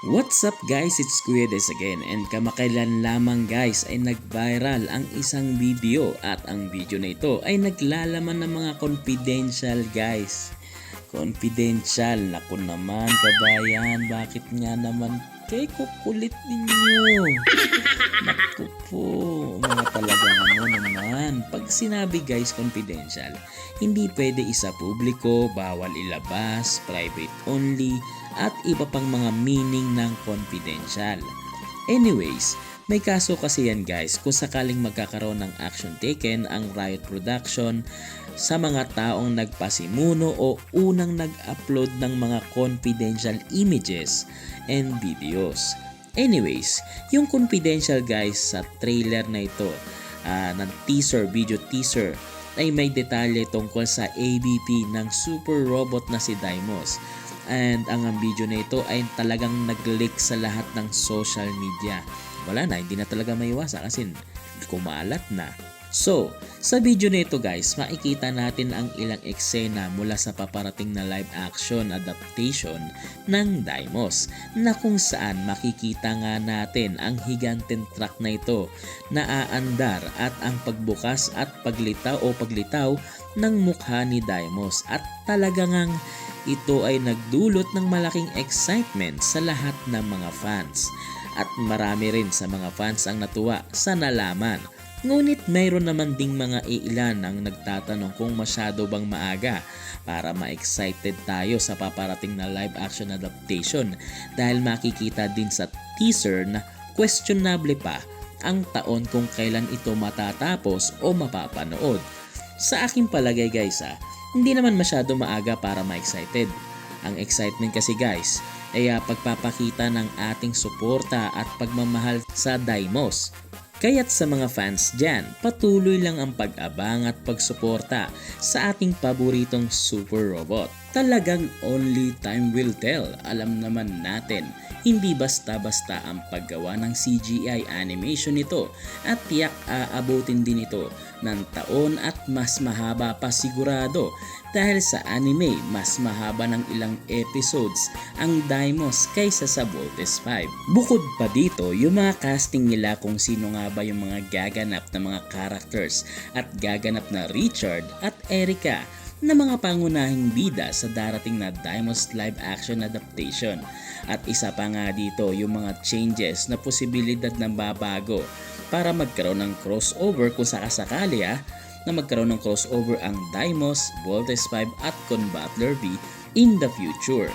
What's up guys? It's Kuya Des again and kamakailan lamang guys ay nag-viral ang isang video at ang video na ito ay naglalaman ng mga confidential guys. Confidential. Naku naman kabayan, bakit nga naman kay kukulit ninyo? Naku po, mga talagang ano naman. Pag sinabi guys confidential, hindi pwede isa publiko, bawal ilabas, private only, at iba pang mga meaning ng confidential. Anyways, may kaso kasi yan guys kung sakaling magkakaroon ng action taken ang Riot Production sa mga taong nagpasimuno o unang nag-upload ng mga confidential images and videos. Anyways, yung confidential guys sa trailer na ito ah, ng teaser, video teaser ay may detalye tungkol sa ABP ng super robot na si Daimos. And ang video na ito ay talagang nag-leak sa lahat ng social media. Wala na, hindi na talaga maiwasan kasi kumalat na. So, sa video na ito guys, makikita natin ang ilang eksena mula sa paparating na live action adaptation ng Daimos na kung saan makikita nga natin ang higanteng truck na ito na aandar at ang pagbukas at paglitaw o paglitaw ng mukha ni Daimos at talagang ito ay nagdulot ng malaking excitement sa lahat ng mga fans at marami rin sa mga fans ang natuwa sa nalaman Ngunit mayroon naman ding mga iilan ang nagtatanong kung masyado bang maaga para ma-excited tayo sa paparating na live action adaptation dahil makikita din sa teaser na questionable pa ang taon kung kailan ito matatapos o mapapanood. Sa aking palagay guys ah, hindi naman masyado maaga para ma-excited. Ang excitement kasi guys ay ah, pagpapakita ng ating suporta at pagmamahal sa Daimos Kaya't sa mga fans dyan, patuloy lang ang pag-abang at pagsuporta sa ating paboritong super robot. Talagang only time will tell. Alam naman natin, hindi basta-basta ang paggawa ng CGI animation nito at tiyak aabutin din ito ng taon at mas mahaba pa sigurado dahil sa anime mas mahaba ng ilang episodes ang Daimos kaysa sa Voltes 5. Bukod pa dito, yung mga casting nila kung sino nga ba yung mga gaganap na mga characters at gaganap na Richard at Erica na mga pangunahing bida sa darating na Daimos live action adaptation. At isa pa nga dito yung mga changes na posibilidad na babago para magkaroon ng crossover kung sakasakali ah, na magkaroon ng crossover ang Daimos, Voltes 5 at Combatler V in the future.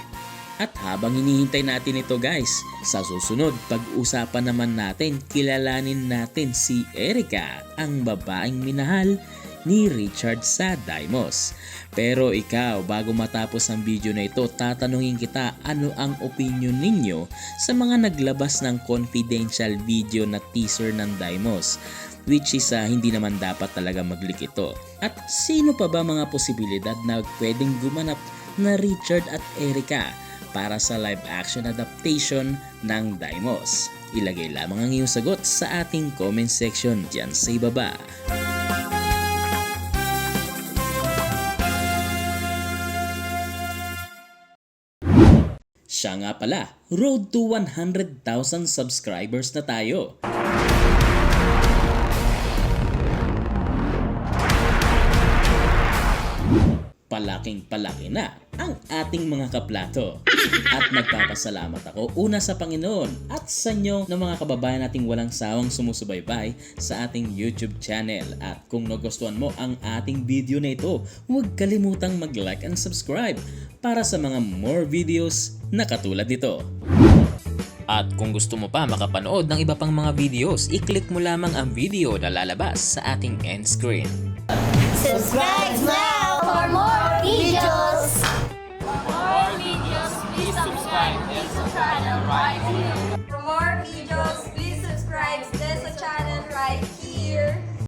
At habang hinihintay natin ito guys, sa susunod pag-usapan naman natin, kilalanin natin si Erica, ang babaeng minahal ni Richard sa Daimos. Pero ikaw, bago matapos ang video na ito, tatanungin kita ano ang opinion ninyo sa mga naglabas ng confidential video na teaser ng Daimos which is uh, hindi naman dapat talaga maglik ito. At sino pa ba mga posibilidad na pwedeng gumanap na Richard at Erica para sa live action adaptation ng Daimos? Ilagay lamang ang iyong sagot sa ating comment section dyan sa ibaba. Siya nga pala, road to 100,000 subscribers na tayo. Palaking palaki na ang ating mga kaplato. At nagpapasalamat ako una sa Panginoon at sa inyo ng mga kababayan nating walang sawang sumusubaybay sa ating YouTube channel. At kung nagustuhan mo ang ating video na ito, huwag kalimutang mag-like and subscribe para sa mga more videos na katulad nito. At kung gusto mo pa makapanood ng iba pang mga videos, i-click mo lamang ang video na lalabas sa ating end screen. Subscribe now for more videos!